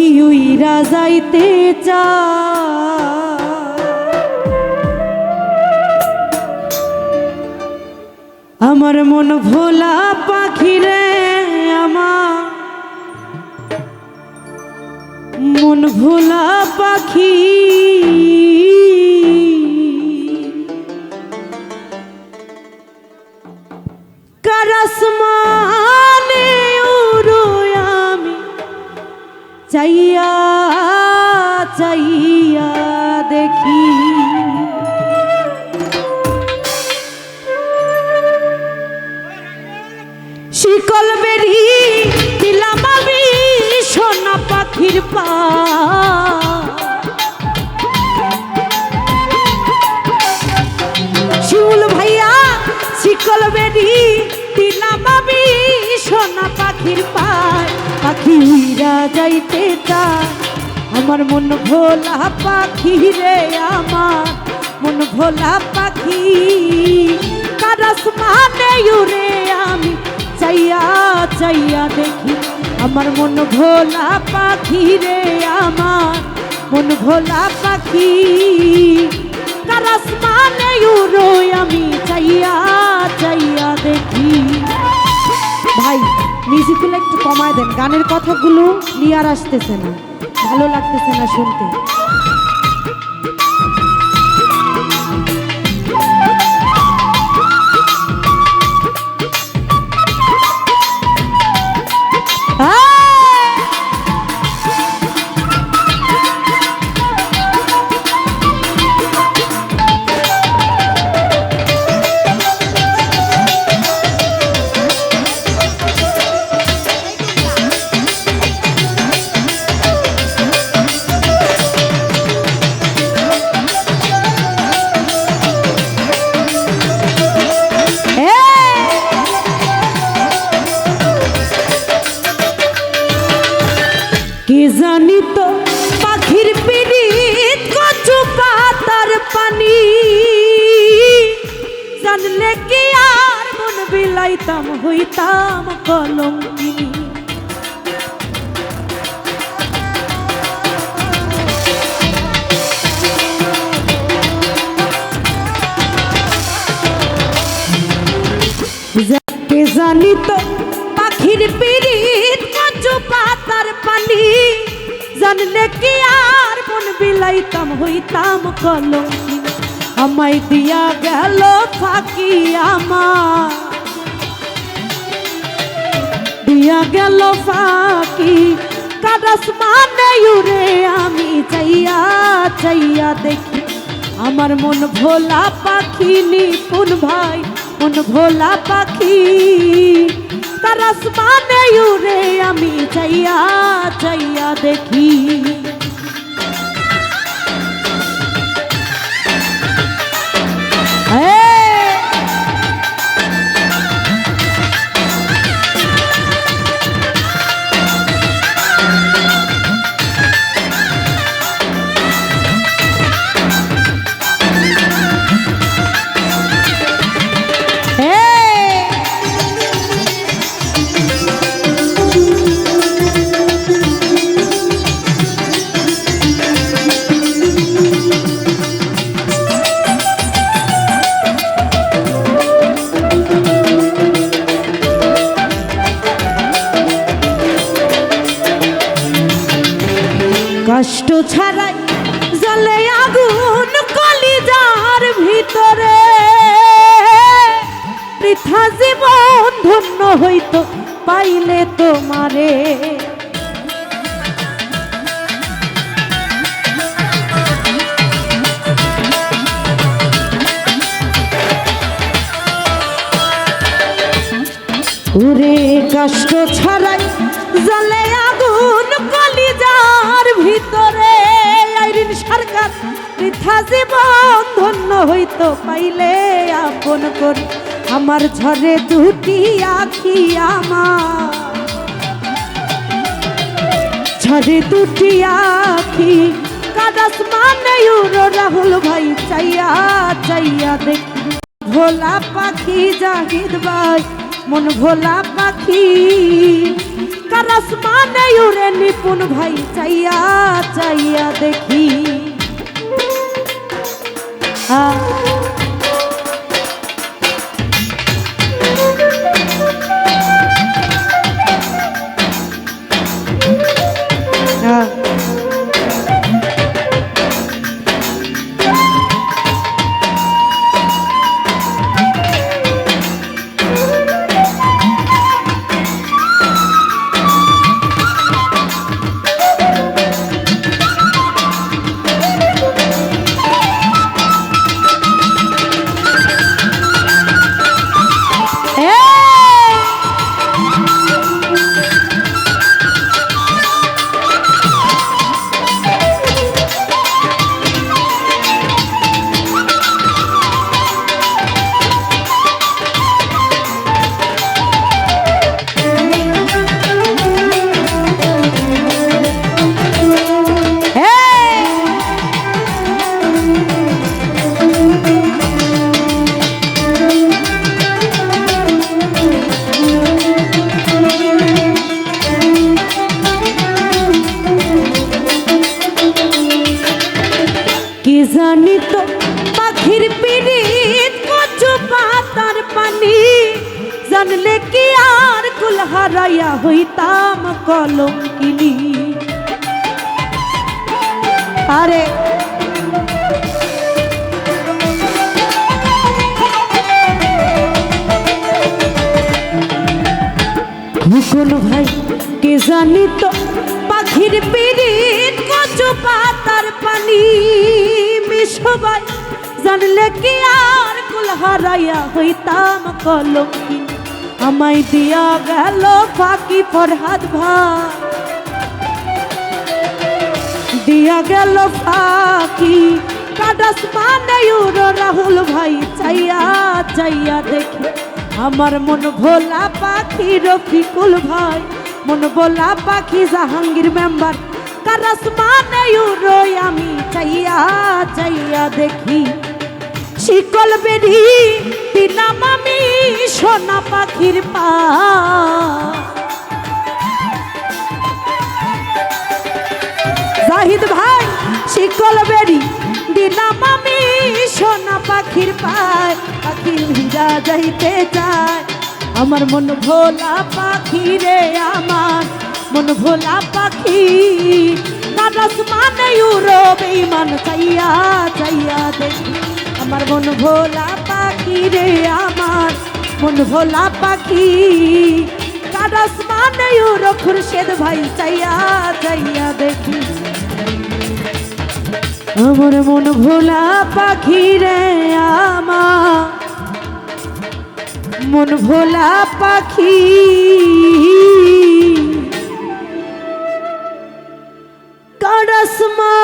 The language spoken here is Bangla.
পাখি উইরা যাইতে চা আমার মন ভোলা পাখি রে আমার। মন ভোলা পাখি। কারাসমানে চাইয়া চাইয়া দেখি। শিকল বেরি দিলাম আমি সোনা পাখির পা। শিউল ভাইয়া, শিকল বেরি দিলাম আমি সোনা পাখির পাখি যাইতে চায় আমার মন ভোলা পাখি রে আমার, মন ভোলা পাখি। কারস মানে উড়ে আমি, চাইয়া চাইয়া দেখি। আমার মন ভোলা পাখি রে আমার, মন ভোলা পাখি। কারস মানে উড়ো আমি, চাইয়া চাইয়া দেখি। ভাই মিউজিকগুলো একটু কমায় দেন। গানের কথাগুলো ক্লিয়ার আসতেছে না ভালো লাগতেছে না শুনতে। বিলাইতাম হইতাম কলঙ্কিনী। কে জানি তো পাখির পিড়িত কচু পাতার পানি, জানলে কি আর মন বিলাইতাম, হইতাম কলঙ্কি আমায় দিয়া গেল ফাঁকি আমার। দিয়া গেল ফাঁকি। কাদাস মানে উড়ে আমি চাইয়া চাইয়া দেখি। আমার মন ভোলা পাখি নিপুণ ভাই, মন ভোলা পাখি। কারাস মানে উড়ে আমি চাইয়া চাইয়া দেখি। কষ্ট ছাড়াই জলে আগুন কলিজার ভিতরে। বৃথা জীবন ধন্য হইতো পাইলে তোমারে। ওরে কষ্ট ছাড়াই হইতো পাইলে আপন করি। আমার ঝরে দুটি আখি আমার। ঝরে দুটি আখি। কাদাস মানে ইউরো রাহুল ভাই, চাইয়া চাইয়া দেখি। ভোলা পাখি জাহিদ ভাই, মন ভোলা পাখি। কারাস মানে উড়ে নিপুণ ভাই, চাইয়া চাইয়া দেখি। 啊 জানলে কি আর কুল হারাইয়া হইতাম কলঙ্কিনী। আরে। কোন ভাই, কে জানি তো পাখির পিড়িত কচু পাতার পানি মিশবাই। জানলে কি আর কুল হারাইয়া হইতাম কলঙ্কি আমায় দিয়া গেল ফাঁকি ফরহাদ ভাই দিয়া গেল ফাঁকি মানে রাহুল ভাই, চাইয়া চাইয়া দেখি। আমার মন ভোলা পাখি রফিকুল ভাই, মন ভোলা পাখি জাহাঙ্গীর মেম্বার। কাদাস মানে আমি, চাইয়া চাইয়া দেখি। শিকল বেরি দিলাম আমি সোনা পাখির পা। জাহিদ ভাই, শিকল বেরি দিলাম আমি সোনা পাখির পায় পাখি ভিজা যাইতে চায়। আমার মন ভোলা পাখি রে আমার, মন ভোলা পাখি। কাদাস মানে ইউরোপ ইমান চাইয়া চাইয়া দেখি। আমার মন ভোলা পাখি রে আমার। মন ভোলা পাখি। কাদাস মানে ইউরোপ খুরশেদ ভাই চাইয়া চাইয়া দেখি। আমার মন ভোলা পাখি রে আমার। মন ভোলা পাখি। কারাস মানে